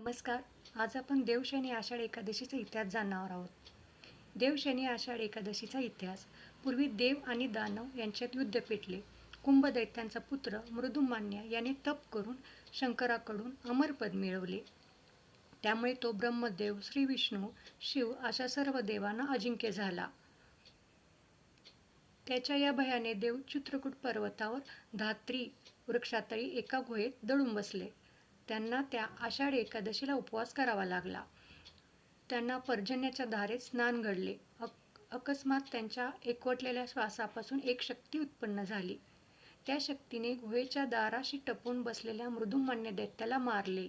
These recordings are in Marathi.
नमस्कार. आज आपण देवशनी आषाढ एकादशीचा इतिहास जाणणार आहोत. देवशनी आषाढ एकादशीचा इतिहास पूर्वी देव आणि दानव यांच्यात युद्ध पेटले. कुंभ दैत्यांचा पुत्र मृदुमान्य याने तप करून शंकराकडून अमरपद मिळवले. त्यामुळे तो ब्रह्मदेव श्री विष्णू शिव अशा सर्व देवांना अजिंक्य झाला. त्याच्या या भयाने देव चित्रकूट पर्वतावर धात्री वृक्षातळी एका गुहेत दडून बसले. त्यांना त्या आषाढ एकादशीला उपवास करावा लागला. त्यांना पर्जन्याच्या धारेत स्नान घडले. अक अकस्मात त्यांच्या एकवटलेल्या श्वासापासून एक शक्ती उत्पन्न झाली. त्या शक्तीने गुहेच्या दाराशी टपून बसलेल्या मृदुमान्य दैत्याला मारले.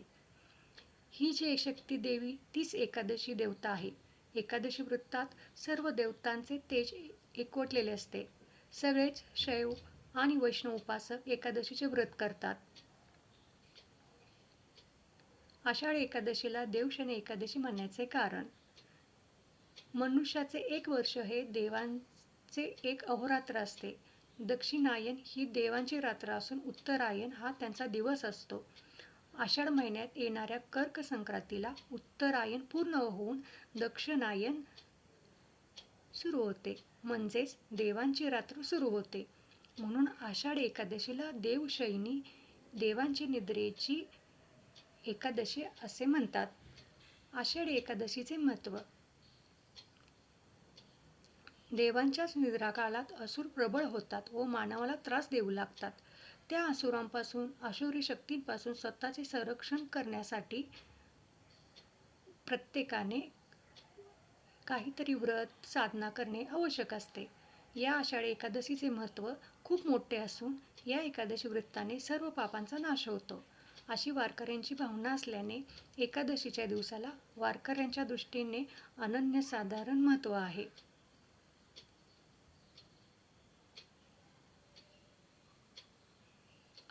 ही जी शक्ती देवी तीच एकादशी देवता आहे. एकादशी वृत्तात सर्व देवतांचे तेज एकवटलेले असते. सगळेच शैव आणि वैष्णव उपासक एकादशीचे व्रत करतात. आषाढ एकादशीला देवशनी एकादशी म्हणण्याचे कारण. मनुष्याचे एक वर्ष हे देवांचे एक अहोरात्र असते. दक्षिणायन ही देवांची रात्र असून उत्तरायण हा त्यांचा दिवस असतो. आषाढ महिन्यात येणाऱ्या कर्क संक्रांतीला उत्तरायण पूर्ण होऊन दक्षिणायन सुरू होते. म्हणजेच देवांची रात्र सुरू होते. म्हणून आषाढ एकादशीला देवशयनी देवांची निद्रेची एकादशी असे म्हणतात. आषाढी एकादशीचे महत्त्व देवांच्याच निद्राकालात असुर प्रबळ होतात व मानवाला त्रास देऊ लागतात. त्या असुरांपासून आसुरी शक्तींपासून स्वतःचे संरक्षण करण्यासाठी प्रत्येकाने काहीतरी व्रत साधना करणे आवश्यक असते. या आषाढी एकादशीचे महत्त्व खूप मोठे असून या एकादशी वृत्ताने सर्व पापांचा नाश होतो. अशी वारकऱ्यांची भावना असल्याने एकादशीच्या दिवसाला वारकऱ्यांच्या दृष्टीने अनन्यसाधारण महत्त्व आहे.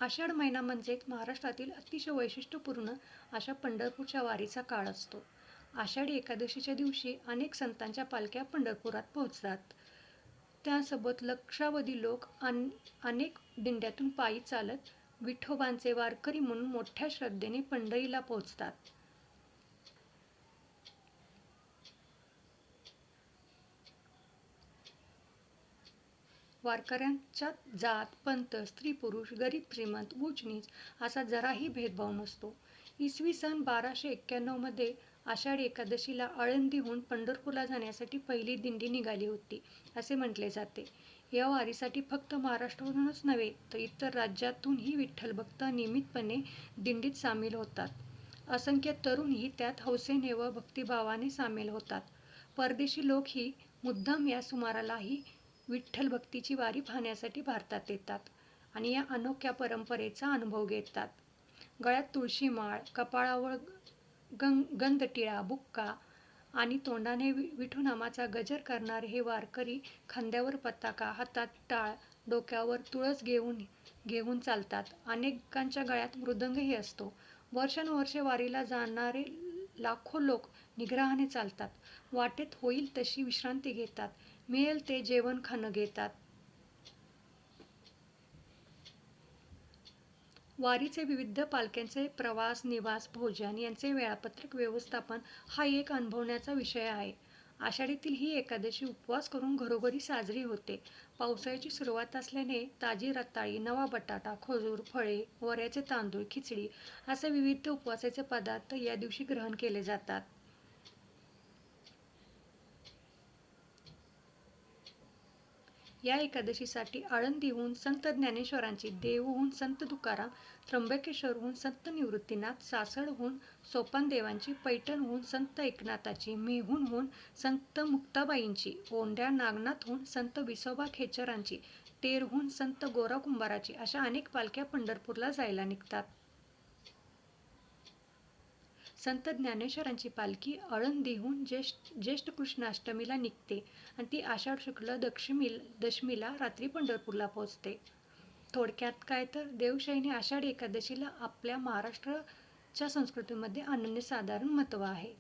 आषाढ महिना म्हणजेच महाराष्ट्रातील अतिशय वैशिष्ट्यपूर्ण अशा पंढरपूरच्या वारीचा काळ असतो. आषाढी एकादशीच्या दिवशी अनेक संतांच्या पालख्या पंढरपुरात पोहोचतात. त्यासोबत लक्षावधी लोक अन अनेक दिंड्यातून पायी चालत विठोबांचे वारकरी म्हणून मोठ्या श्रद्धेने पंढरीला पोहोचतात. वारकऱ्यांच्या जात पंत स्त्री पुरुष गरीब श्रीमंत उचनीच नीच असा जराही भेदभाव नसतो. इसवी सन बाराशे एक्क्याण्णवमध्ये आषाढी एकादशीला आळंदीहून पंढरपूरला जाण्यासाठी पहिली दिंडी निघाली होती असे म्हटले जाते. या वारीसाठी फक्त महाराष्ट्रावरूनच नव्हे तर इतर राज्यातूनही विठ्ठल भक्त नियमितपणे दिंडीत सामील होतात. असंख्य तरुणही त्यात हौसेने व भक्तिभावाने सामील होतात. परदेशी लोकही मुद्दाम या सुमारालाही विठ्ठल भक्तीची वारी पाहण्यासाठी भारतात येतात आणि या अनोख्या परंपरेचा अनुभव घेतात. गळ्यात तुळशी माळ कपाळावर गंग गंधटिळा बुक्का आणि तोंडाने विठुनामाचा गजर करणारे हे वारकरी खांद्यावर पताका हातात टाळ डोक्यावर तुळस घेऊन घेऊन चालतात. अनेकांच्या गळ्यात मृदंगही असतो. वर्षानुवर्षे वारीला जाणारे लाखो लोक निग्रहाने चालतात. वाटेत होईल तशी विश्रांती घेतात. मिळेल ते जेवण खाणं घेतात. वारीचे विविध पालख्यांचे प्रवास निवास भोजन यांचे वेळापत्रक व्यवस्थापन हा एक अनुभवण्याचा विषय आहे. आषाढीतील ही एकादशी उपवास करून घरोघरी साजरी होते. पावसाळ्याची सुरुवात असल्याने ताजी रताळी नवा बटाटा खजूर फळे वऱ्याचे तांदूळ खिचडी असे विविध उपवासाचे पदार्थ या दिवशी ग्रहण केले जातात. या एकादशीसाठी आळंदीहून संत ज्ञानेश्वरांची देवहून संत तुकाराम त्र्यंबकेश्वरहून संत निवृत्तीनाथ सासडहून सोपानदेवांची पैठणहून संत एकनाथाची मेहूनहून संत मुक्ताबाईंची ओंड्या नागनाथहून संत विसोबा खेचरांची तेरहून संत गोरा कुंभाराची अशा अनेक पालख्या पंढरपूरला जायला निघतात. संत ज्ञानेश्वरांची पालखी आळंदीहून ज्येष्ठ ज्येष्ठ कृष्णाष्टमीला निघते आणि ती आषाढ शुक्ल दक्षमी दशमीला रात्री पंढरपूरला पोहोचते. थोडक्यात काय तर देवशाहीने आषाढी एकादशीला आपल्या महाराष्ट्राच्या संस्कृतीमध्ये अनन्यसाधारण महत्त्व आहे.